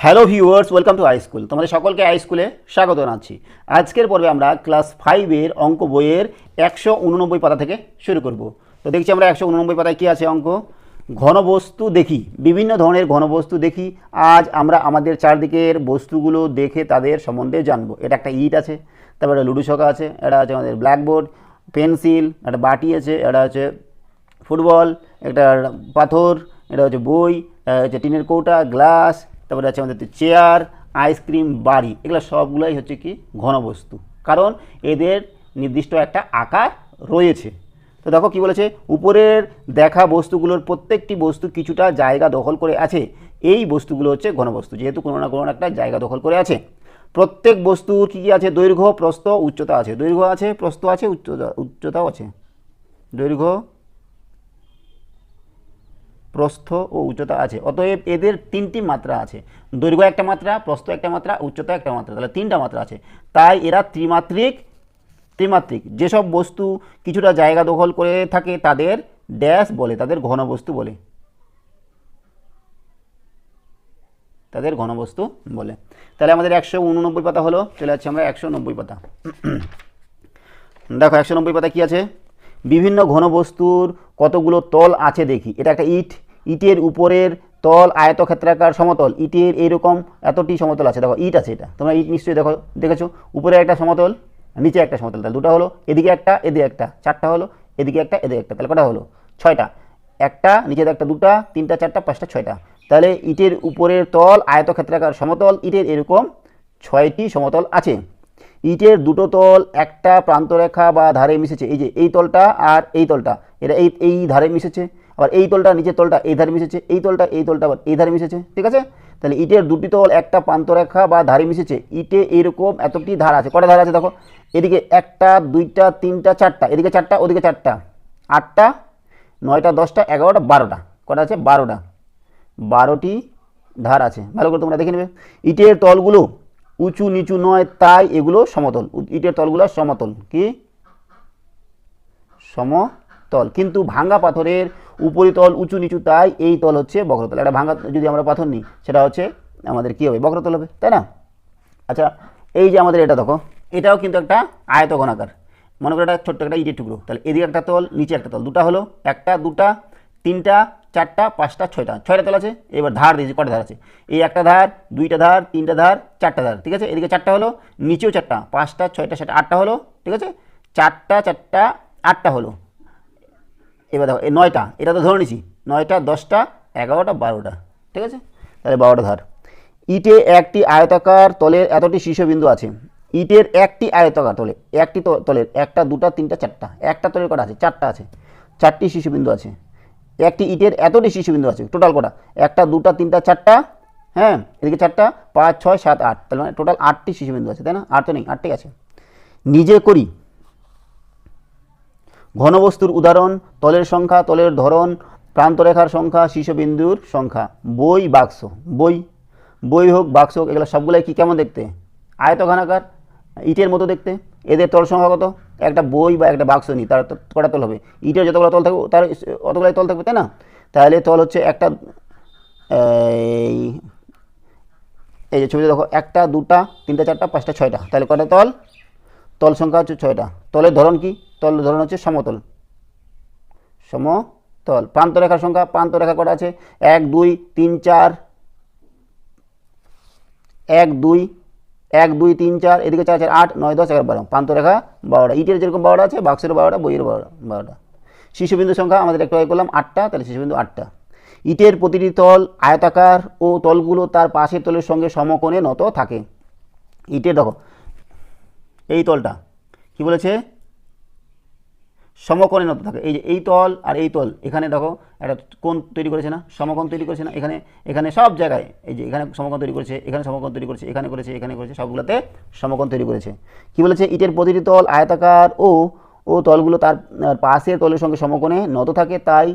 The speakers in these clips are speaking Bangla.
Hello viewers, welcome to high school. তোমাদের সকলকে হাই স্কুলে স্বাগত জানাচ্ছি। আজকের পর্বে আমরা ক্লাস ফাইভের অঙ্ক বইয়ের একশো উননব্বই পাতা থেকে শুরু করব। তো দেখছি আমরা একশো উননব্বই পাতায় কী আছে অঙ্ক? ঘনবস্তু দেখি, বিভিন্ন ধরনের ঘনবস্তু দেখি। আজ আমরা আমাদের চারদিকের বস্তুগুলো দেখে তাদের সম্বন্ধে জানব। এটা একটা ইট আছে, তারপরে লুডু ছকা আছে, এটা আছে আমাদের ব্ল্যাকবোর্ড, পেন্সিল, একটা বাটি আছে, এটা হচ্ছে ফুটবল, একটা পাথর, এটা হচ্ছে বই হচ্ছে টিনের কৌটা, গ্লাস তারপরে আছে আমাদের চেয়ার আইসক্রিম বাড়ি। এগুলো সবগুলোই হচ্ছে কি? ঘনবস্তু কারণ এদের নির্দিষ্ট একটা আকার রয়েছে। তো দেখো কি বলেছে? উপরের দেখা বস্তুগুলোর প্রত্যেকটি বস্তু কিছুটা জায়গা দখল করে আছে। এই বস্তুগুলো হচ্ছে ঘনবস্তু যেহেতু কোনো না কোনো একটা জায়গা দখল করে আছে। প্রত্যেক বস্তুর কী কী আছে? দৈর্ঘ্য, প্রস্থ, উচ্চতা আছে। দৈর্ঘ্য আছে, প্রস্থ আছে, উচ্চতা, উচ্চতাও আছে। দৈর্ঘ্য প্রস্থ ও উচ্চতা আছে। অতএব এদের তিনটি মাত্রা আছে। দৈর্ঘ্য একটা মাত্রা, প্রস্থ একটা মাত্রা, উচ্চতা একটা মাত্রা, তাহলে তিনটা মাত্রা আছে। তাই এরা ত্রিমাত্রিক ত্রিমাত্রিক। যেসব বস্তু কিছুটা জায়গা দখল করে থাকে, তাদের ড্যাশ বলে, তাদের ঘনবস্তু বলে। তাদের ঘনবস্তু বলে। তাহলে আমাদের একশো উননব্বই পাতা হলো, চলে যাচ্ছে আমরা একশো নব্বই পাতা। দেখো, একশো নব্বই পাতা কী আছে? বিভিন্ন ঘনবস্তুর কতগুলো তল আছে দেখি। এটা একটা ইট। ইটের উপরের তল আয়তক্ষেত্রাকার সমতল। ইটের এইরকম এতটি সমতল আছে। দেখো, ইট আছে এটা। তোমরা ইট নিশ্চয়ই দেখো, দেখেছ? উপরে একটা সমতল, নিচে একটা সমতল। তাহলে দুটো হলো, এদিকে একটা এদিকে একটা। চারটা হলো, এদিকে একটা এদিকে একটা। তাহলে কটা হলো? ছয়টা। একটা নিচের একটা দুটা, তিনটা, চারটা, পাঁচটা, ছয়টা। তাহলে ইটের উপরের তল আয়তক্ষেত্রাকার সমতল, ইটের এরকম ছয়টি সমতল আছে। ইটের দুটো তল একটা প্রান্তরেখা বা ধারে মিশেছে। এই যে, এই তলটা আর এই তলটা। এটা এই এই ধারে মিশেছে। আবার এই তলটা, নিচের তলটা, এই ধারে মিশেছে, এই তলটা এই তলটা আবার এই ধারে মিশেছে, ঠিক আছে? তাহলে ইটের দুটি তল, একটা প্রান্তরেখা বা ধারে মিশেছে, ইটে এরকম এতটি ধার আছে। কটা ধার আছে দেখো? এদিকে একটা, দুইটা, তিনটা, চারটা, এদিকে চারটা, ওদিকে চারটা, আটটা, নয়টা, দশটা, এগারোটা, বারোটা, কটা আছে? বারোটা। বারোটি ধার আছে। ভালো করে তোমরা দেখে নেবে। ইটের তলগুলো উঁচু, নিচু নয়, তাই এগুলো সমতল। ইটের তলগুলো সমতল। কি? সমতল কিন্তু ভাঙ্গা পাথরের উপরিতল উঁচু নিচু, তাই এই তল হচ্ছে বক্রতল। একটা ভাঙ্গা, যদি আমরা পাথর নিই, সেটা হচ্ছে আমাদের কী হবে? বক্রতল হবে, তাই না? আচ্ছা এই যে আমাদের এটা দেখো, এটাও কিন্তু একটা আয়তঘনাকার। মনে করো একটা ছোট্ট একটা ইটের টুকরো। তাহলে এদিকে একটা তল, নিচে একটা তল। দুটা হলো, একটা, দুটা, তিনটা, চারটা, পাঁচটা, ছয়টা। ছয়টা তল আছে, এবার ধার দিয়েছি, কটা ধার আছে? এই একটা ধার, দুইটা ধার, তিনটা ধার, চারটা ধার, ঠিক আছে? এদিকে চারটা হলো, নিচেও চারটা, পাঁচটা, ছয়টা, সাতটা, আটটা হলো, ঠিক আছে? চারটা চারটা, আটটা হলো। এবার দেখো, এই নয়টা, এটা তো ধরে নিছি, নয়টা, দশটা, এগারোটা, বারোটা, ঠিক আছে? তাহলে বারোটা ধার। ইটে একটি আয়তাকার তলের এতটি শীর্ষবিন্দু আছে। ইটের একটি আয়তাকার তলে, একটি তলের, একটা, দুটা, তিনটা, চারটা, একটা তলের কটা আছে? চারটা আছে। চারটি শীর্ষবিন্দু আছে। একটি ইটের এতটি শীর্ষবিন্দু আছে, টোটাল কটা? একটা, দুটা, তিনটা, চারটা হ্যাঁ? এদিকে চারটা, পাঁচ, ছয়, সাত, আট, তাহলে মানে টোটাল আটটি শীর্ষবিন্দু আছে, তাই না? আট তো নেই, আটটি আছে। নিজে করি ঘনবস্তুর উদাহরণ, তলের সংখ্যা, তলের ধরন, প্রান্তরেখার সংখ্যা, শীর্ষবিন্দুর সংখ্যা, বই, বাক্স, বই। বই হোক, বাক্স হোক, এগুলো সবগুলাই কি কেমন দেখতে? আয়তঘনাকার, ইটের মতো দেখতে। এদের তল সংখ্যা কত? একটা বই বা একটা বাক্স নিই, তার কটা তল হবে? ইটের যতগুলো তল থাকবে, তার অতগুলাই তল থাকবে, তাই না? তাহলে তল হচ্ছে একটা, এই এই যে ছবিতে দেখো, একটা, দুটা, তিনটা, চারটা, পাঁচটা, ছয়টা, তাহলে কটা তল? তল সংখ্যা হচ্ছে ছয়টা। তলের ধরন কি? তলের ধরন হচ্ছে সমতল। সমতল। প্রান্তরেখার সংখ্যা প্রান্তরেখা কটা আছে? এক, দুই, তিন, চার। এক, দুই এক, দুই, তিন, চার, এদিকে চার চার, আট, নয়, দশ, এগারো, বারো। প্রান্তরেখা বারোটা। ইটের যেরকম বারোটা আছে, বাক্সের বারোটা, বইয়ের বারোটা বারোটা। শিশুবিন্দু সংখ্যা আমাদের একটু করলাম আটটা, তাহলে শিশুবিন্দু আটটা। ইটের প্রতিটি তল, আয়তাকার ও তলগুলো তার পাশের তলের সঙ্গে সমকোণে নত থাকে। ইটের দেখো এই তলটা। কি বলেছে? সমকোণে নত থাকে। এই যে এই তল আর এই তল। এখানে দেখো, একটা কোণ তৈরি করেছে না? সমকোণ তৈরি করেছে না? এখানে এখানে সব জায়গায়, এই যে এখানে সমকোণ তৈরি করেছে, এখানে সমকোণ তৈরি করেছে, এখানে করেছে এখানে করেছে, সবগুলোতে সমকোণ তৈরি করেছে। কি বলেছে? ইটের প্রতিটি তল আয়তাকার ও ও তলগুলো তার পাশের তলের সঙ্গে সমকোণে নত থাকে। তাই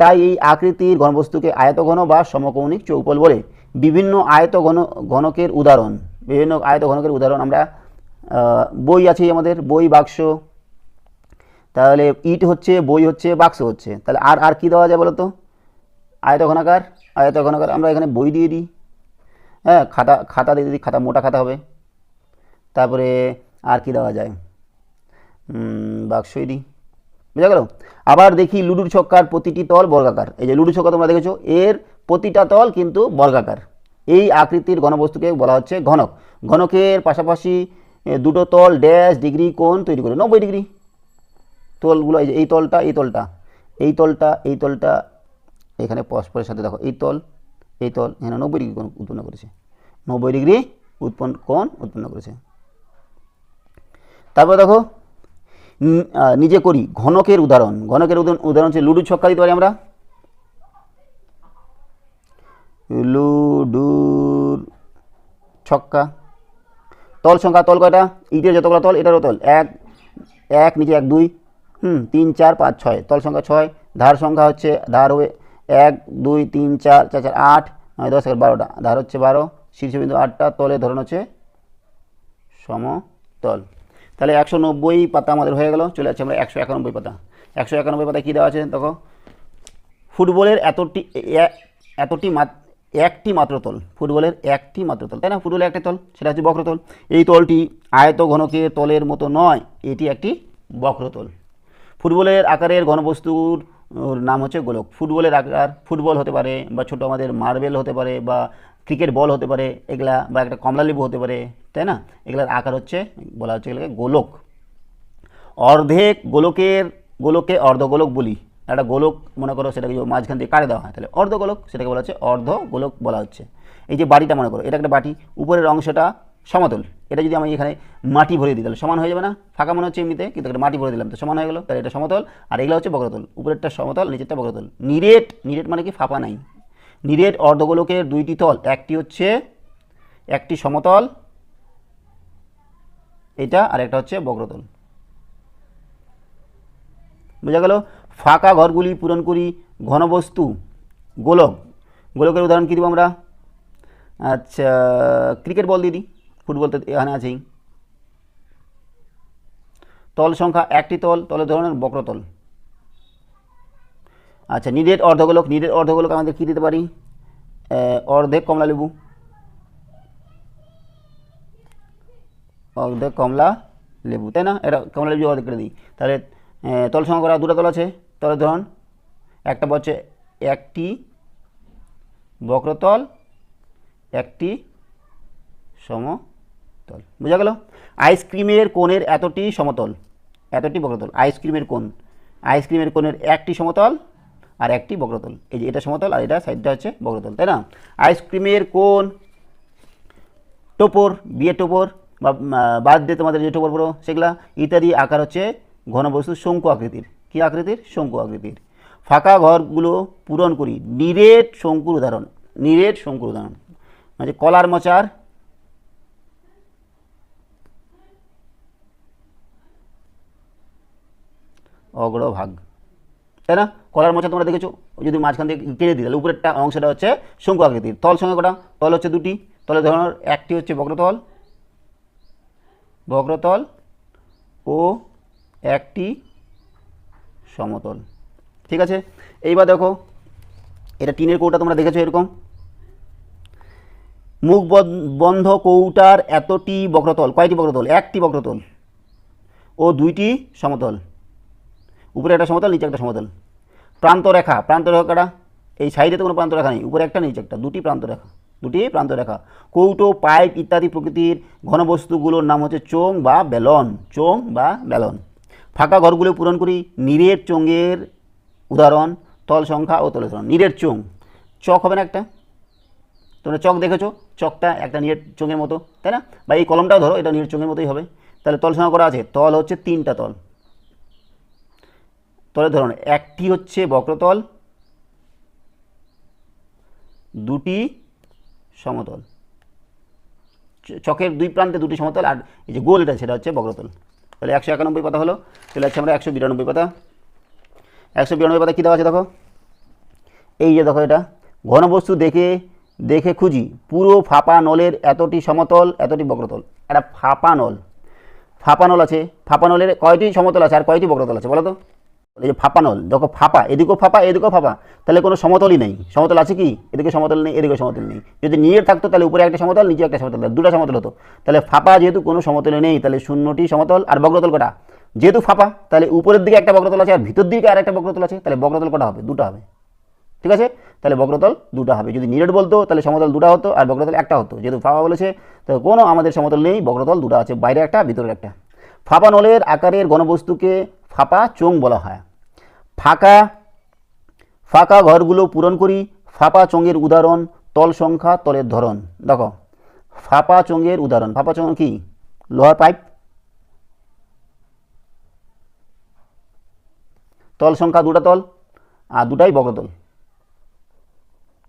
তাই এই আকৃতির ঘনবস্তুকে আয়তঘন বা সমকৌণিক চৌপল বলে। বিভিন্ন আয়ত ঘন ঘনকের উদাহরণ। বিভিন্ন আয়ত ঘনকের উদাহরণ আমরা বই আছে আমাদের, বই, বাক্স। তাহলে ইট হচ্ছে, বই হচ্ছে, বাক্স হচ্ছে। তাহলে আর আর কি দেওয়া যায় বলো তো আয়ত ঘনাকার আয়ত ঘনাকার আমরা এখানে বই দিয়ে দিই। হ্যাঁ খাতা খাতা দিয়ে দিই, খাতা, মোটা খাতা হবে। তারপরে আর কি দেওয়া যায়? বাক্সই দিই। বুঝা গেল? আবার দেখি লুডুর ছক্কার প্রতিটি তল বর্গাকার। এই যে লুডু ছক্কা তোমরা দেখেছ, এর প্রতিটা তল কিন্তু বর্গাকার। এই আকৃতির ঘনবস্তুকে বলা হচ্ছে ঘনক। ঘনকের পাশাপাশি দুটো তল ড্যাশ ডিগ্রি কোণ তৈরি করে, নব্বই ডিগ্রি তলগুলো, এই যে, এই তলটা এই তলটা এই তলটা এই তলটা, এখানে পরস্পরের সাথে দেখো, এই তল এই তল, এখানে নব্বই ডিগ্রি কোণ উৎপন্ন করেছে। নব্বই ডিগ্রি উৎপন্ন, কোণ উৎপন্ন করেছে। তারপর দেখো নিজে করি, ঘনকের উদাহরণ। ঘনকের উদাহরণ হচ্ছে লুডু ছক্কা দিতে পারি আমরা? লুডুর ছক্কা। তল সংখ্যা, তল কয়টা? ইটের যতগুলো তল, এটারও তল। এক এক, নিচে এক, দুই, হুম, তিন, চার, পাঁচ, ছয়। তল সংখ্যা ছয়, ধার সংখ্যা হচ্ছে, ধার হবে এক, দুই, তিন, চার চার চার, আট, নয়, দশ, এগারো, বারোটা। ধার হচ্ছে বারো, শীর্ষবিন্দু আটটা, তলের ধরন হচ্ছে সমতল। তাহলে একশো নব্বই পাতা আমাদের হয়ে গেল, চলে যাচ্ছে আমরা একশো একানব্বই পাতা। একশো একানব্বই পাতা কী দেওয়া আছে দেখো? ফুটবলের এতটি এতটি মাত- একটি মাত্র তল। ফুটবলের একটি মাত্র তল। তাই না? ফুটবলের একটা তল, সেটা হচ্ছে বক্রতল। এই তলটি আয়ত ঘনকের তলের মতো নয়, এটি একটি বক্রতল। ফুটবলের আকারের ঘনবস্তুর নাম হচ্ছে গোলক। ফুটবলের আকার ফুটবল হতে পারে, বা ছোটো আমাদের মার্বেল হতে পারে, বা ক্রিকেট বল হতে পারে, এগুলা, বা একটা কমলালেবু হতে পারে, তাই না? এগুলার আকার হচ্ছে, বলা হচ্ছে এগুলোকে গোলক। অর্ধেক গোলকের গোলকে অর্ধগোলক বলি। একটা গোলক মনে করো সেটাকে মাঝখান দিয়ে কাটে দেওয়া হয়, তাহলে অর্ধগোলক সেটাকে বলা হচ্ছে অর্ধ গোলক বলা হচ্ছে। এই যে বাটিটা মনে করো, এটা একটা বাটি, উপরের অংশটা সমতল। এটা যদি আমি এখানে মাটি ভরে দিই, তাহলে সমান হয়ে যাবে না? ফাঁকা মনে হচ্ছে এমনিতে, কিন্তু একটা মাটি ভরে দিলাম, তো সমান হয়ে গেলো, তাহলে এটা সমতল, আর এগুলো হচ্ছে বক্রতল। উপরেরটা সমতল, নিচেরটা বক্রতল। নিরেট নিরেট মানে কি? ফাঁপা নাই। নিরেট অর্ধগোলকের দুইটি তল, একটি হচ্ছে, একটি সমতল, এটা আর একটা হচ্ছে বক্রতল। বোঝা গেল? ফাঁকা ঘরগুলি পূরণ করি, ঘনবস্তু, গোলক। গোলকের উদাহরণ কী দিব আমরা? আচ্ছা ক্রিকেট বল দিয়ে দিই। ফুটবল তো এখানে আছেই। তল সংখ্যা একটি তল, তলের ধরনের বক্রতল। আচ্ছা নিডের অর্ধগোলক নিডের অর্ধগোলক আমাদের কী দিতে পারি? অর্ধেক কমলা লেবু অর্ধেক কমলা লেবু তাই না? এটা কমলা লেবু অর্ধেক করে দিই, তাহলে তল সংখ্যা করা দুটো তল আছে। তলের ধরন, একটা হচ্ছে একটি বক্রতল, একটি সমতল। বোঝা গেল? আইসক্রিমের কোণের এতটি সমতল, এতটি বক্রতল আইসক্রিমের কোণ আইসক্রিমের কোণের একটি সমতল আর একটি বক্রতল। এই যে এটা সমতল আর এটা সাইডটা হচ্ছে বক্রতল, তাই না? আইসক্রিমের কোণ, টোপর বিয়ে টোপর বা বাদ দিয়ে তোমাদের যে টোপর পড়ো সেগুলা ইত্যাদি আকার হচ্ছে ঘনবস্তু শঙ্কু আকৃতির। কী আকৃতির? শঙ্কু আকৃতির। ফাঁকা ঘরগুলো পূরণ করি। নিরেট শঙ্কুর উদাহরণ। নিরেট শঙ্কুর উদাহরণ। মানে কলার মোচার। অগ্রভাগ। তাই না? কলার মোচা তোমরা দেখেছ? যদি মাঝখান থেকে কেটে দিই, তাহলে উপরেরটা অংশটা হচ্ছে শঙ্কু আকৃতির। তল সঙ্গে কটা? তল হচ্ছে দুটি। তলের ধরনের একটি হচ্ছে বক্রতল। বক্রতল ও একটি সমতল। ঠিক আছে? এইবার দেখো, এটা টিনের কৌটা তোমরা দেখেছ এরকম? মুখ বন- বন্ধ কৌটার এতটি বক্রতল, কয়টি বক্রতল? একটি বক্রতল। ও দুইটি সমতল। উপরে একটা সমতল, নিচে একটা সমতল। প্রান্তরেখা প্রান্তরেখাটা এই সাইডে তো কোনো প্রান্তরেখা নেই, উপরে একটা, নিচে একটা, দুটি প্রান্তরেখা দুটি প্রান্তরেখা। কৌটো, পাইপ ইত্যাদি প্রকৃতির ঘনবস্তুগুলোর নাম হচ্ছে চোং বা বেলন চোং বা বেলন ফাঁকা ঘরগুলো পূরণ করি, নীরের চোঙের উদাহরণ, তল সংখ্যা ও তলের ধরন। নীরের চোং চক হবে না একটা? তোমরা চক দেখেছ? চকটা একটা নিরেট চোঙের মতো, তাই না? বা এই কলমটাও ধরো, এটা নিরেট চোঙের মতোই হবে। তাহলে তল সংখ্যা করা আছে। তল হচ্ছে তিনটা তল। তলের ধরন, একটি হচ্ছে বক্রতল, দুটি সমতল। চকের দুই প্রান্তে দুটি সমতল, আর এই যে গোল এটা, সেটা হচ্ছে বক্রতল। তাহলে একশো একানব্বই পাতা হলো। চলে যাচ্ছে আমরা একশো বিরানব্বই পাতা। একশো বিরানব্বই পাতা কী দেওয়া আছে দেখো? এই যে দেখো এটা। ঘনবস্তু দেখে দেখে খুঁজি। পুরো ফাঁপা নলের এতটি সমতল, এতটি বক্রতল। একটা ফাঁপা নল। ফাঁপা নল আছে। ফাঁপা নলের কয়টি সমতল আছে আর কয়টি বক্রতল আছে বলো তো? এই যে ফাঁপা নল। দেখো ফাঁপা, এদিকেও ফাঁপা এদিকেও ফাঁপা। তাহলে কোনো সমতলই নেই। সমতল আছে কি? এদিকে সমতল নেই, এদিকে সমতল নেই। যদি নিয়ে থাকতো তাহলে উপরে একটা সমতল, নিচে একটা সমতল, দুটো সমতল হতো। তাহলে ফাঁপা যেহেতু কোনো সমতলে নেই, তাহলে শূন্যটি সমতল আর বক্রতল কটা? যেহেতু ফাঁপা, তাহলে উপরের দিকে একটা বক্রতল আছে আর ভিতর দিকে আর একটা বক্রতল আছে, তাহলে বক্রতল কটা হবে? দুটো হবে। ঠিক আছে? তাহলে বক্রতল দুটো হবে। যদি নিরেট বলতো, তাহলে সমতল দুটো হতো আর বক্রতল একটা হতো। যেহেতু ফাঁপা বলেছে তো কোনো আমাদের সমতল নেই, বক্রতল দুটো আছে, বাইরে একটা ভিতরে একটা। ফাঁপা নলের আকারের ঘনবস্তুকে ফাঁপা চোং বলা হয়। ফাঁকা ফাঁকা ঘরগুলো পূরণ করি, ফাঁপা চোঙের উদাহরণ, তল সংখ্যা, তলের ধরন। দেখো, ফাঁপা চোঙের উদাহরণ। ফাঁপা চোঙ কি? লোহার পাইপ? তল সংখ্যা দুটা তল, আর দুটাই বক্রতল।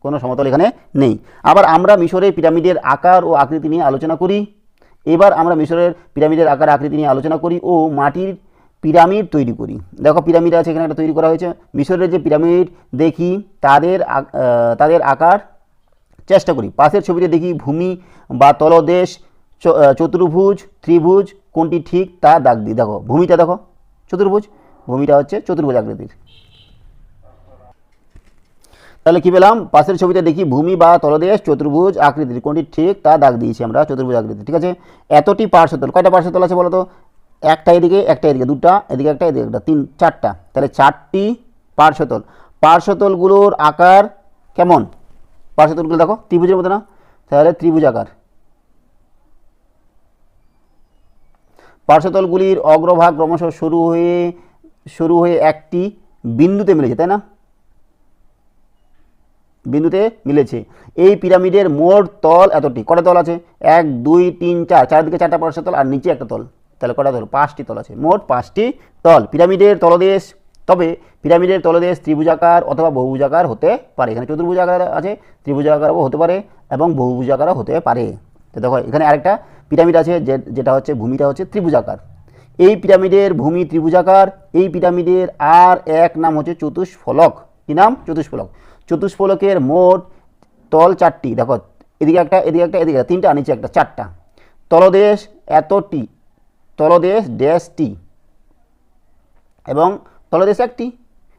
কোনো সমতল এখানে নেই। আবার আমরা মিশরের পিরামিডের আকার ও আকৃতি নিয়ে আলোচনা করি। এবার আমরা মিশরের পিরামিডের আকার আকৃতি নিয়ে আলোচনা করি ও মাটির পিরামিড তৈরি করি। দেখো পিরামিড আছে, এখানে একটা তৈরি করা হয়েছে। মিশরের যে পিরামিড দেখি, তাদের তাদের আকার চেষ্টা করি। পাশের ছবিতে দেখি ভূমি বা তলদেশ চতুর্ভুজ, ত্রিভুজ, কোনটি ঠিক তা দাগ দিই দেখো, ভূমিটা দেখো, চতুর্ভুজ। ভূমিটা হচ্ছে চতুর্ভুজ আকৃতির। তাহলে কি পেলাম? পাশের ছবিতে দেখি ভূমি বা তলদেশ, চতুর্ভুজ আকৃতির। কোনটি ঠিক তা দাগ দিয়েছি আমরা, চতুর্ভুজ আকৃতি ঠিক আছে? এতটি পার্শ্বতল, কয়টা পার্শ্বতল আছে বলো তো একটা এদিকে একটা এদিকে, দুটা, এদিকে একটা এদিকে একটা, তিন, চারটা। তাহলে চারটি পার্শ্বতল। পার্শ্বতলগুলোর আকার কেমন? পার্শ্বতলগুলো দেখো, ত্রিভুজের মতো না? তাহলে ত্রিভুজ আকার। পার্শ্বতলগুলির অগ্রভাগ ক্রমশ শুরু হয়ে শুরু হয়ে একটি বিন্দুতে মিলেছে, তাই না? বিন্দুতে মিলেছে। এই পিরামিডের মোট তল এতটি? কটা তল আছে? এক, দুই, তিন, চার। চারদিকে চারটা পার্শ্বতল আর নিচে একটা তল। তাহলে কটা তল পাঁচটি তল আছে। মোট পাঁচটি তল। পিরামিডের তলদেশ। তবে পিরামিডের তলদেশ ত্রিভুজাকার অথবা বহুভুজাকার হতে পারে। এখানে চতুর্ভুজাকার আছে, ত্রিভুজাকারও হতে পারে এবং বহুভুজাকারও হতে পারে। তো দেখো, এখানে আরেকটা পিরামিড আছে, যে- যেটা হচ্ছে, ভূমিটা হচ্ছে ত্রিভুজাকার। এই পিরামিডের ভূমি ত্রিভুজাকার, এই পিরামিডের আর এক নাম হচ্ছে চতুষ্ফলক। কি নাম? চতুষ্ফলক। চতুষ্ফলকের মোট তল চারটি। দেখো, এদিকে একটা এদিকে একটা, এদিকে তিনটা, নিচে একটা, চারটা। তলদেশ এতটি তলদেশ ড্যাশটি এবং তলদেশ একটি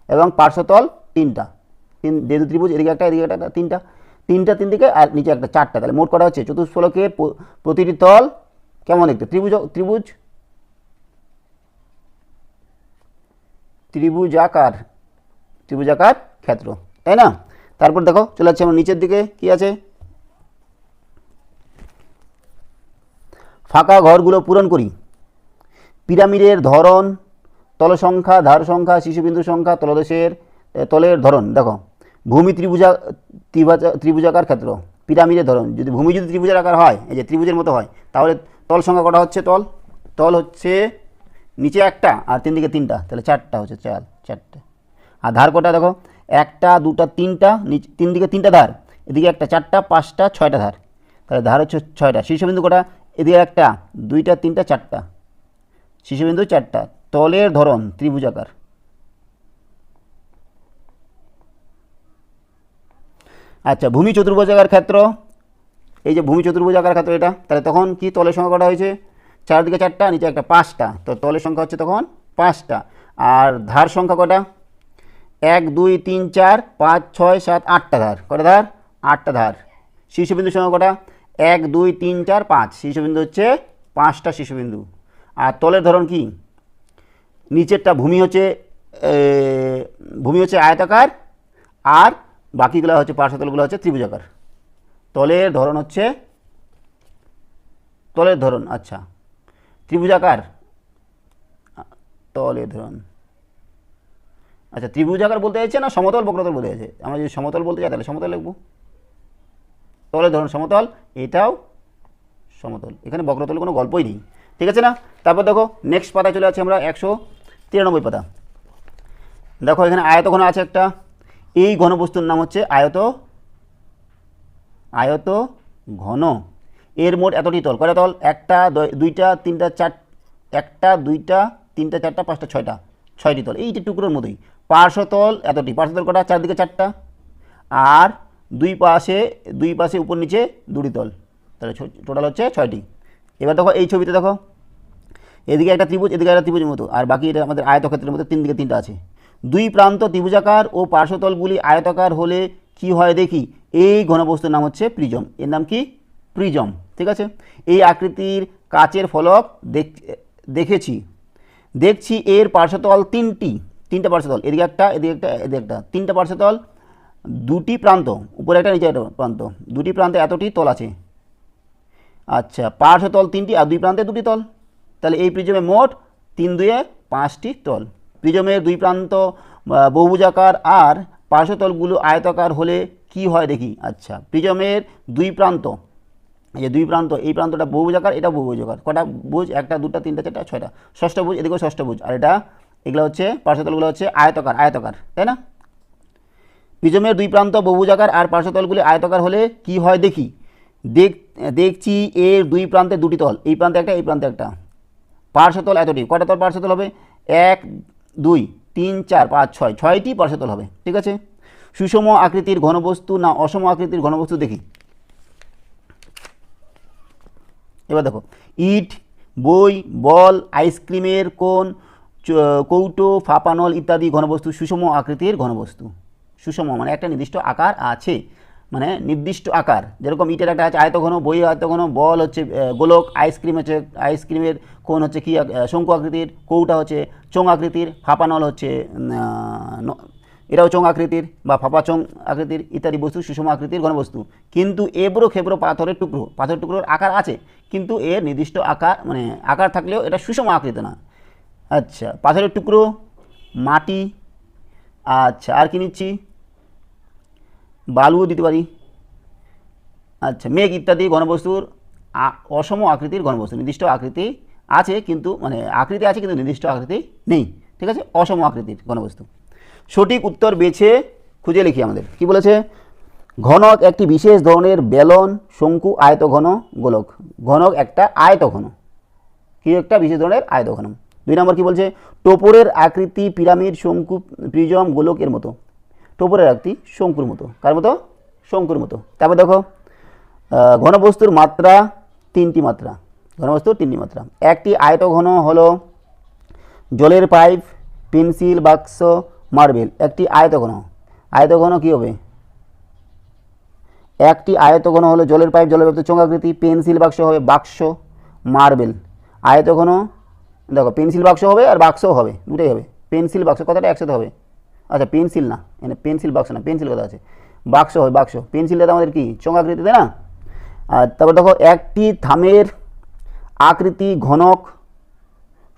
এবং পার্শ্বতল তিনটা। তিন যেহেতু ত্রিভুজ, এদিকে একটা এদিকে একটা, তিনটা। তিনটা, তিন দিকে আর নিচে একটা, চারটা। তাহলে মোট করা হচ্ছে? চতুষ্ফলকের প- প্রতিটি তল কেমন দেখতে? ত্রিভুজ ত্রিভুজ ত্রিভুজাকার ত্রিভুজাকার ক্ষেত্র, তাই না? তারপর দেখো, চলে যাচ্ছে আমার নিচের দিকে, কি আছে? ফাঁকা ঘরগুলো পূরণ করি। পিরামিডের ধরন তল সংখ্যা ধার সংখ্যা শিশুবিন্দু সংখ্যা, তলদেশের তলের ধরন, দেখো। ভূমি ত্রিভুজা ত্রিভুজা, ত্রিভুজাকার ক্ষেত্র, পিরামিডের ধরন, যদি ভূমি যদি ত্রিভুজার আকার হয়, এই যে ত্রিভুজের মতো হয়, তাহলে তল সংখ্যা কটা হচ্ছে তল? তল হচ্ছে নিচে একটা আর তিন দিকে তিনটা, তাহলে চারটা হচ্ছে চার, চারটে। আর ধার কটা দেখো? একটা, দুটা, তিনটা, নিচ- তিন দিকে তিনটা ধার, এদিকে একটা চারটা, পাঁচটা, ছয়টা ধার। তাহলে ধার হচ্ছে ছয়টা শীর্ষবিন্দু কটা? এদিকে একটা, দুইটা, তিনটা, চারটা। শিশুবিন্দু চারটা, তলের ধরন ত্রিভুজাকার আচ্ছা ভূমি চতুর্ভুজাকার ক্ষেত্র, এই যে ভূমি চতুর্ভুজাকার ক্ষেত্র এটা, তাহলে তখন কি তলের সংখ্যা কটা হয়েছে? চারদিকে চারটা, নিচে একটা পাঁচটা, তো তলের সংখ্যা হচ্ছে তখন পাঁচটা। আর ধার সংখ্যা কটা? এক, দুই, তিন, চার, পাঁচ, ছয়, সাত, আটটা ধার। কটা ধার? আটটা ধার। শীর্ষবিন্দুর সংখ্যা কটা? এক, দুই, তিন, চার, পাঁচ। শীর্ষবিন্দু হচ্ছে পাঁচটা শীর্ষবিন্দু আর তলের ধরন কি? নিচেরটা ভূমি হচ্ছে ভূমি হচ্ছে আয়তাকার আর বাকিগুলো হচ্ছে পার্শ্বতলগুলো হচ্ছে ত্রিভুজাকার। তলের ধরন হচ্ছে, তলের ধরন আচ্ছা। ত্রিভুজাকার, তলের ধরন। আচ্ছা ত্রিভুজাকার বলতে চাইছে না সমতল বক্রতল বলতে চাইছে? আমরা যদি সমতল বলতে চাই, তাহলে সমতল লিখব। তলের ধরন সমতল, এটাও সমতল। এখানে বক্রতলের কোনো গল্পই নেই। ঠিক আছে না? তারপর দেখো নেক্সট পাতায় চলে আছে আমরা একশো তিরানব্বই পাতা। দেখো, এখানে আয়ত ঘন আছে একটা। এই ঘনবস্তুর নাম হচ্ছে আয়ত আয়ত ঘন। এর মোট এতটি তল। কয়টা তল? একটা দুইটা, তিনটা, চার, একটা, দুইটা, তিনটা, চারটা, পাঁচটা, ছয়টা, ছয়টি তল। এইটি টুকরোর মতোই। পার্শ্বতল এতটি। পার্শ্বতল কটা? চারদিকে চারটা। আর দুই পাশে দুই পাশে উপর নিচে দুটি তল। তাহলে টোটাল হচ্ছে ছয়টি। এবার দেখো এই ছবিতে দেখো, এদিকে একটা ত্রিভুজ, এদিকে একটা ত্রিভুজের মতো, আর বাকি এটা আমাদের আয়তক্ষেত্রের মধ্যে তিন দিকে তিনটা আছে। দুই প্রান্ত ত্রিভুজাকার ও পার্শ্বতলগুলি আয়তাকার হলে কি হয় দেখি? এই ঘনবস্তুর নাম হচ্ছে প্রিজম। এর নাম কি? প্রিজম। ঠিক আছে? এই আকৃতির কাচের ফলক দেখ, দেখেছি। দেখছি এর পার্শ্বতল তিনটি, তিনটা পার্শ্বতল, এদিকে একটা এদিকে একটা এদিকে একটা, তিনটা পার্শ্বতল, দুটি প্রান্ত, উপরে একটা, নিচে একটা প্রান্ত, দুটি প্রান্তে এতটি তল আছে। আচ্ছা পার্শ্ব তল তিনটি আর দুই প্রান্তে দুটি তল। তাহলে এই প্রিজমে মোট তিন দুয়ে পাঁচটি তল। প্রিজমের দুই প্রান্ত আহ, বহুভুজাকার আর পার্শ্বতলগুলো আয়তাকার হলে কি হয় দেখি? আচ্ছা প্রিজমের দুই প্রান্ত এই যে দুই প্রান্ত এই প্রান্তটা বহুভুজাকার এটা বহুভুজাকার। কটা বুঝ একটা দুটা তিনটা চারটা ছয়টা। ষষ্ঠ বুঝ এদিকেও ষষ্ঠ বুঝ আর এটা এগুলো হচ্ছে পার্শ্বতলগুলো হচ্ছে আয়তাকার আয়তাকার তাই না? প্রিজমের দুই প্রান্ত বহুভুজাকার আর পার্শ্বতলগুলি আয়তাকার হলে কি হয় দেখি? দেখ, দেখছি এর দুই প্রান্তে দুটি তল, এই প্রান্তে একটা, এই প্রান্তে একটা। পার্শ্বতল এতটি কটা তল পার্শ্বতল হবে? এক, দুই, তিন, চার, পাঁচ, ছয়, ছয়টি পার্শ্বতল হবে, ঠিক আছে? সুষম আকৃতির ঘনবস্তু না অসম আকৃতির ঘনবস্তু দেখি। এবার দেখো, ইট, বই, বল, আইসক্রিমের কোন কৌটো, ফাপানল ইত্যাদি ঘনবস্তু সুষম আকৃতির ঘনবস্তু। সুষম মানে একটা নির্দিষ্ট আকার আছে। মানে নির্দিষ্ট আকার। যেরকম ইটের একটা আছে, আয়তঘন, বই আয়তঘন, বল হচ্ছে গোলক, আইসক্রিম হচ্ছে, আইসক্রিমের কোন হচ্ছে কি শঙ্কু আকৃতির, কৌটা হচ্ছে চোঙ আকৃতির ফাপানল হচ্ছে এটাও চোঙ আকৃতির বা ফাঁপা চোঙ আকৃতির ইত্যাদি বস্তু, সুষম আকৃতির ঘনবস্তু কিন্তু এবড়ো খেবড়ো পাথরের টুকরো, পাথরের টুকরোর আকার আছে, কিন্তু এর নির্দিষ্ট আকার মানে আকার থাকলেও এটা সুষম আকৃতি না। আচ্ছা পাথরের টুকরো, মাটি আচ্ছা আর কি নিচ্ছি? বালুও দিতে পারি। আচ্ছা মেঘ ইত্যাদি ঘনবস্তুর অসম আকৃতির ঘনবস্তু, নির্দিষ্ট আকৃতি আছে কিন্তু মানে আকৃতি আছে কিন্তু নির্দিষ্ট আকৃতি নেই। ঠিক আছে? অসম আকৃতির ঘনবস্তু। সঠিক উত্তর বেছে খুঁজে লিখি আমাদের। কি বলেছে? ঘনক একটি বিশেষ ধরনের বেলন, শঙ্কু আয়ত ঘন গোলক। ঘনক একটা আয়তঘন। কি একটা বিশেষ ধরনের? আয়তঘন দুই নম্বর কি বলছে? টোপরের আকৃতি, পিরামিড, শঙ্কু, প্রিজম, গোলকের মতো। টোপরের আকৃতি শঙ্কুর মতো। কার মতো? শঙ্কুর মতো। তারপর দেখো ঘনবস্তুর মাত্রা তিনটি মাত্রা। ঘনবস্তুর তিনটি মাত্রা। একটি আয়তঘন হলো জলের পাইপ, পেন্সিল, বাক্স, মার্বেল। একটি আয়ত ঘন আয়ত ঘন কী হবে? একটি আয়ত ঘন হলো জলের পাইপ, জলের ব্যক্ত চোঙাকৃতি পেন্সিল, বাক্স হবে বাক্স, মার্বেল। আয়ত ঘন দেখো, পেন্সিল, বাক্স হবে আর বাক্সও হবে, দুটোই হবে। পেন্সিল, বাক্স কথাটা একসাথে হবে। আচ্ছা পেন্সিল না। এখানে পেন্সিল বাক্স না পেন্সিল কথা আছে? বাক্স হয় বাক্স পেন্সিলটা তো আমাদের কি? চোঙাকৃতি, তাই না? আর তারপর দেখো, একটি থামের আকৃতি ঘনক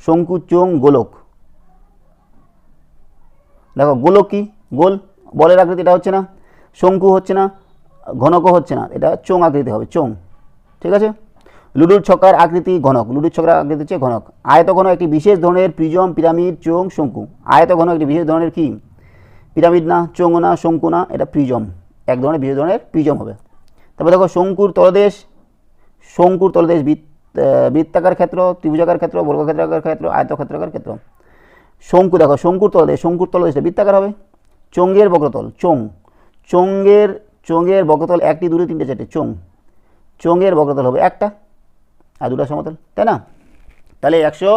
শঙ্কু চোং গোলক। দেখো, গোলক কি? গোল। বলের আকৃতিটা হচ্ছে না। শঙ্কু হচ্ছে না, ঘনকও হচ্ছে না। এটা চোং আকৃতি হবে চোং ঠিক আছে? লুডুর ছক্কার আকৃতি ঘনক। লুডুর ছক্কার আকৃতি হচ্ছে ঘনক। আয়তঘন একটি বিশেষ ধরনের প্রিজম, পিরামিড চোং শঙ্কু। আয়তঘন একটি বিশেষ ধরনের কি? পিরামিড না, চোঙ না, শঙ্কু না, এটা প্রিজম। এক ধরনের, বিশেষ ধরনের প্রিজম হবে। তারপর দেখো, শঙ্কুর তলদেশ শঙ্কুর তলদেশ বৃত্ত বৃত্তাকার ক্ষেত্র, ত্রিভুজাকার ক্ষেত্র, বর্গক্ষেত্রাকার ক্ষেত্র, আয়তক্ষেত্রাকার ক্ষেত্র। শঙ্কু, দেখো, শঙ্কুর তলদেশ, শঙ্কুর তলদেশটা বৃত্তাকার হবে। চোঙ্গের বক্রতল চোং চোঙ্গের চোঙ্গের বক্রতল একটি, দুটো, তিনটে, চারটে চোং চোঙ্গের বক্রতল হবে একটা, আর দুটা সমতল, তাই না? তাহলে একশো,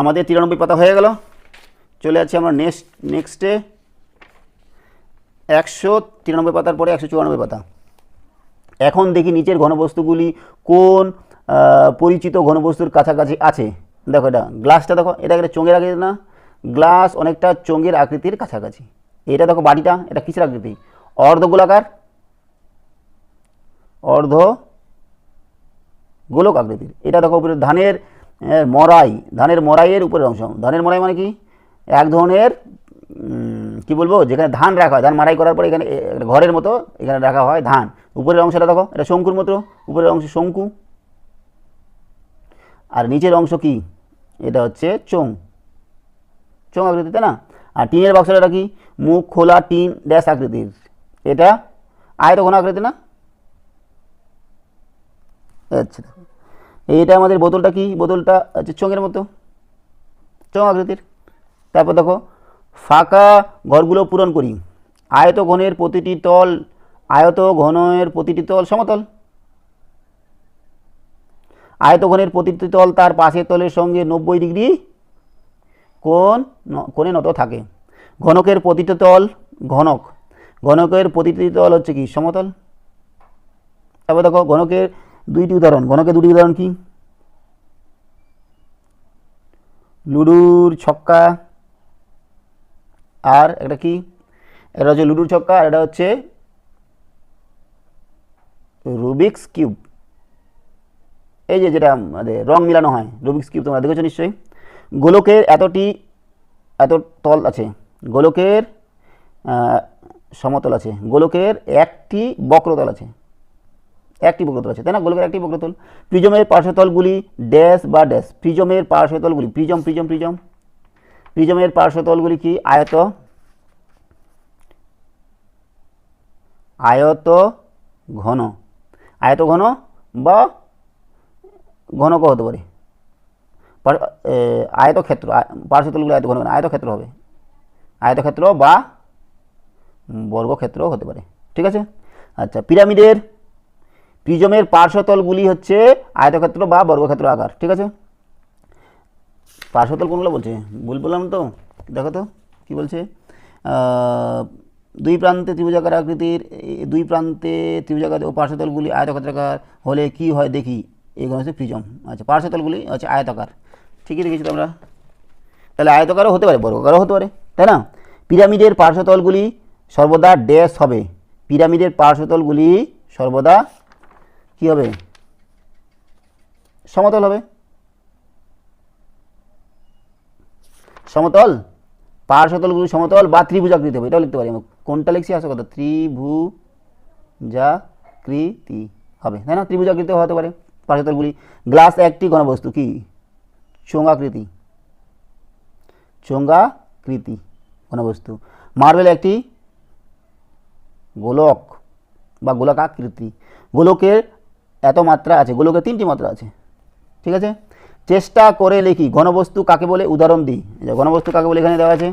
আমাদের তিরানব্বই পাতা হয়ে গেল। চলে যাচ্ছে আমরা নেক্সট নেক্সটে একশো তিরানব্বই পাতার পরে একশো চুরানব্বই পাতা। এখন দেখি নিচের ঘনবস্তুগুলি কোন পরিচিত ঘনবস্তুর কাছাকাছি আছে। দেখো এটা, গ্লাসটা দেখো, এটা একটা চোঙের আকৃতি না? গ্লাস অনেকটা চোঙের আকৃতির কাছাকাছি। এটা দেখো বাড়িটা এটা কিসের আকৃতি? অর্ধ গোলাকার অর্ধ গোলক আকৃতির। এটা দেখো উপরে ধানের মরাই, ধানের মরাইয়ের উপরের অংশ। ধানের মরাই মানে কি? এক ধরনের কি বলব, যেখানে ধান রাখা হয়, ধান মারাই করার পরে এখানে ঘরের মতো এখানে রাখা হয় ধান। উপরের অংশটা দেখো, এটা শঙ্কুর মতো, উপরের অংশ শঙ্কু। আর নিচের অংশ কি? এটা হচ্ছে চোং চোং আকৃতি, তাই না? আর টিনের বাক্সটা কি? মুখ খোলা, টিন, ড্যাশ আকৃতির। এটা আয়তঘন আকৃতি না? আচ্ছা। এইটা আমাদের বোতলটা কি? বোতলটা হচ্ছে চোঙের মতো। চোঙ আকৃতির। তারপর দেখো ফাঁকা ঘরগুলো পূরণ করি। আয়ত ঘনের প্রতিটি তল আয়ত ঘনের প্রতিটি তল সমতল। আয়ত ঘনের প্রতিটি তল তার পাশের তলের সঙ্গে নব্বই ডিগ্রি কোণ ন- কোণে নত থাকে। ঘনকের প্রতিটি তল ঘনক। ঘনকের প্রতিটি তল হচ্ছে কি? সমতল। তারপর দেখো, ঘনকের দুইটি উদাহরণ। ঘনকের দুটি উদাহরণ কি? লুডুর ছক্কা আর এটা কি? এটা হচ্ছে লুডুর ছক্কা আর এটা হচ্ছে রুবিক্স কিউব। এই যে যেটা আমাদের রং মিলানো হয়, রুবিক্স কিউব তোমরা দেখেছ নিশ্চয়ই? গোলকের এতটি, এত তল আছে, গোলকের সমতল আছে, গোলকের একটি বক্রতল আছে। একটি বক্রতল আছে, তাই না? গোলকের একটি বক্রতল। প্রিজমের পার্শ্বতলগুলি ড্যাশ বা ড্যাশ, প্রিজমের পার্শ্বতলগুলি, প্রিজম প্রিজম প্রিজম। প্রিজমের পার্শ্বতলগুলি কি? আয়ত। আয়ত ঘন। আয়ত ঘন বা ঘনক হতে পারে। আয়তক্ষেত্র আয়- পার্শ্বতলগুলো আয়ত ঘন, আয়তক্ষেত্র হবে। আয়তক্ষেত্র বা বর্গক্ষেত্র হতে পারে। ঠিক আছে? আচ্ছা পিরামিডের, প্রিজমের পার্শ্বতলগুলি হচ্ছে আয়তক্ষেত্র বা বর্গক্ষেত্র আকার। ঠিক আছে? পার্শ্বতল কোনগুলো বলছে? ভুল বললাম তো? দেখো তো, কী বলছে? দুই প্রান্তে ত্রিভুজাকার আকৃতির দুই প্রান্তে ত্রিভুজাকার ও পার্শ্বতলগুলি আয়তক্ষেত্রাকার হলে কি হয় দেখি? এগুলো হচ্ছে প্রিজম আচ্ছা পার্শ্বতলগুলি হচ্ছে আয়তাকার। ঠিকই দেখেছি তোমরা? তাহলে আয়তকারও হতে পারে, বর্গকারও হতে পারে, তাই না? পিরামিডের পার্শ্বতলগুলি সর্বদা ড্যাশ হবে। পিরামিডের পার্শ্বতলগুলি সর্বদা কি হবে? সমতল হবে। সমতল, পার্শ্বতলগুলি সমতল বা ত্রিভুজাকৃতি হবে, এটাও লিখতে পারি আমরা। কোনটা লিখছি? আসল কথা, ত্রিভুজাকৃতি হবে, তাই না? ত্রিভুজাকৃতি হতে পারে পার্শ্বতলগুলি। গ্লাস একটি ঘনবস্তু কি? চোঙাকৃতি। চোঙ্গাকৃতি ঘনবস্তু। মার্বেল একটি গোলক বা গোলকাকৃতি। গোলকের এত মাত্রা আছে, গোলকের তিনটি মাত্রা আছে, ঠিক আছে? চেষ্টা করে লিখি। ঘনবস্তু কাকে বলে? উদাহরণ দিই। ঘনবস্তু কাকে বলে? এখানে দেওয়া আছে।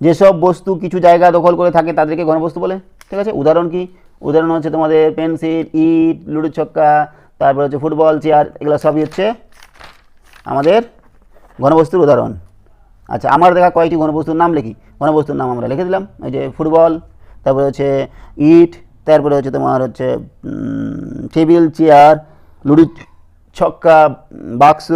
যেসব বস্তু কিছু জায়গা দখল করে থাকে, তাদেরকে ঘনবস্তু বলে। ঠিক আছে? উদাহরণ কি? উদাহরণ হচ্ছে তোমাদের পেন্সিল, ইট, লুডো ছক্কা, তারপর হচ্ছে ফুটবল, চেয়ার, এগুলো সবই হচ্ছে আমাদের ঘনবস্তুর উদাহরণ। আচ্ছা আমার দেখা কয়েকটি ঘনবস্তুর নাম লিখি। ঘনবস্তুর নাম আমরা লিখে দিলাম। এই যে ফুটবল, তারপরে হচ্ছে ইট তারপরে হচ্ছে তোমার হচ্ছে টেবিল, চেয়ার, লুডো, ছক্কা, বাক্স,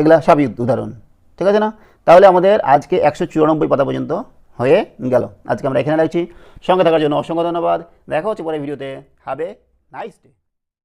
এগুলা সবই উদাহরণ। ঠিক আছে না? তাহলে আমাদের আজকে একশো চুরানব্বই পাতা পর্যন্ত হয়ে গেল। আজকে আমরা এখানে রাখছি। সঙ্গে থাকার জন্য অসংখ্য ধন্যবাদ। দেখা হচ্ছে পরে ভিডিওতে। হবে নাইস ডে